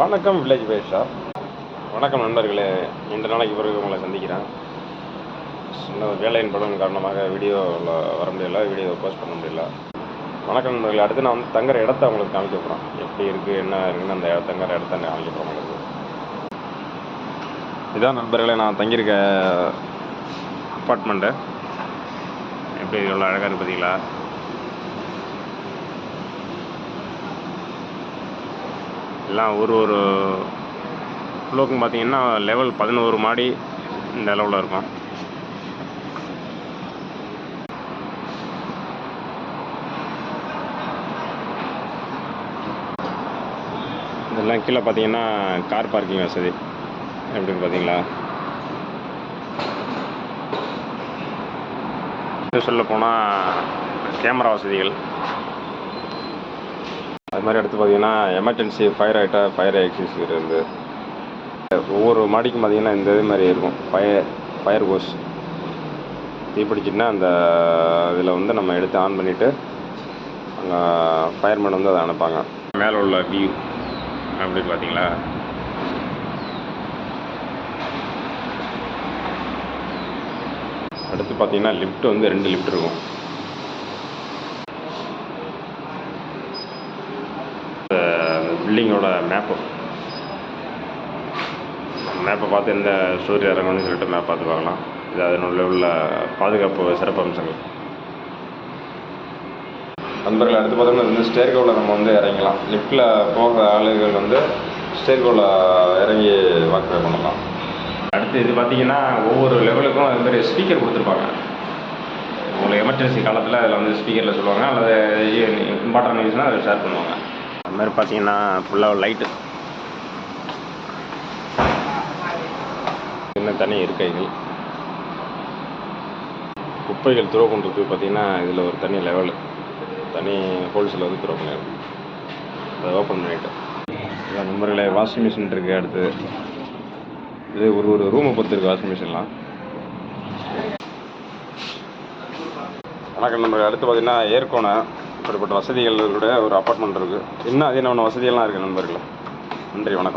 வணக்கம் வில்லேஜ் பேஷா வணக்கம் நண்பர்களே. ரெண்டு நாளைக்கு பிறகு உங்களை சந்திக்கிறேன். சின்ன வேலையின் படம் காரணமாக வீடியோவில் வர முடியல வீடியோ போஸ்ட் பண்ண முடியல. வணக்கம் நண்பர்களே. அடுத்து நான் வந்து தங்குற இடத்த உங்களுக்கு காமிக்க போகிறேன் எப்படி இருக்குது என்ன இருக்குன்னு அந்த தங்குற இடத்த காமிக்க போகிறேன் உங்களுக்கு. இதான் நண்பர்களே நான் தங்கியிருக்க அப்பார்ட்மெண்ட்டு எப்படி இவ்வளோ அழகாக இருக்கு பார்த்தீங்களா எல்லாம் ஒரு ஒரு ஃப்ளோக்கும் பார்த்தீங்கன்னா லெவல் பதினோரு மாடி இந்த அளவில் இருக்கும். இதெல்லாம் கீழே பார்த்தீங்கன்னா கார் பார்க்கிங் வசதி. எப்படின்னு பார்த்தீங்களா? சொல்ல போனால் கேமரா வசதிகள். அது மாதிரி அடுத்து பார்த்தீங்கன்னா எமர்ஜென்சி ஃபயர் ஆகிட்டா ஃபயர் எக்ஸிஸ் இருந்து ஒவ்வொரு மாடிக்கும் பார்த்தீங்கன்னா இந்த இது மாதிரி இருக்கும். ஃபயர் ஃபயர் கோஸ் தீப்பிடிச்சிட்டுனா அந்த இதில் வந்து நம்ம எடுத்து ஆன் பண்ணிவிட்டு அங்கே ஃபயர்மேன் வந்து அதை அனுப்பாங்க. மேலே உள்ள வியூ அப்படின்னு பார்த்தீங்களா? அடுத்து பார்த்தீங்கன்னா லிஃப்ட் வந்து ரெண்டு லிஃப்ட் இருக்கும். பில்டிங்கோட மேப்பு மேப்பை பார்த்து எந்த ஸ்டோரி இறங்கணும்னு சொல்லிட்டு மேப் பார்த்து பார்க்கலாம். இது அதனுள்ள உள்ள பாதுகாப்பு சிறப்பு அம்சங்கள். நண்பர்கள் அடுத்து பார்த்தோம்னா வந்து ஸ்டேர்கோவில் நம்ம வந்து இறங்கலாம் லிஃப்ட்டில் போகிற ஆளுகள் வந்து ஸ்டேர்கோவில் இறங்கி வாக்குவே பண்ணலாம். அடுத்து இது பார்த்தீங்கன்னா ஒவ்வொரு லெவலுக்கும் அது மாதிரி ஸ்பீக்கர் கொடுத்துருப்பாங்க. உங்களுக்கு எமர்ஜென்சி காலத்தில் அதில் வந்து ஸ்பீக்கரில் சொல்லுவாங்க. அல்லது இம்பார்ட்டன்ட் நியூஸ்னால் அதை ஷேர் பண்ணுவாங்க. மாதிரி பார்த்தீங்கன்னா ஃபுல்லாக லைட்டு என்ன தனி இருக்கைகள். குப்பைகள் துறவு பண்ணுறதுக்கு பார்த்தீங்கன்னா இதில் ஒரு தனி லெவலு தனி ஹோல்ஸில் வந்து துறவு பண்ணிடுறோம் அதை ஓப்பன் பண்ணிவிட்டு இதான் நண்பர்களே வாஷிங் மிஷின் இருக்குது அடுத்து. இது ஒரு ஒரு ரூமை பொறுத்து இருக்குது வாஷிங் மிஷின்லாம் வணக்கம் நண்பர்கள். அடுத்து பார்த்தீங்கன்னா ஏர்கோனை இப்படிப்பட்ட வசதிகள் ஒரு அப்பார்ட்மெண்ட் இருக்குது இன்னும் என்னென்ன வசதியெல்லாம் இருக்குது நண்பர்களே. நன்றி வணக்கம்.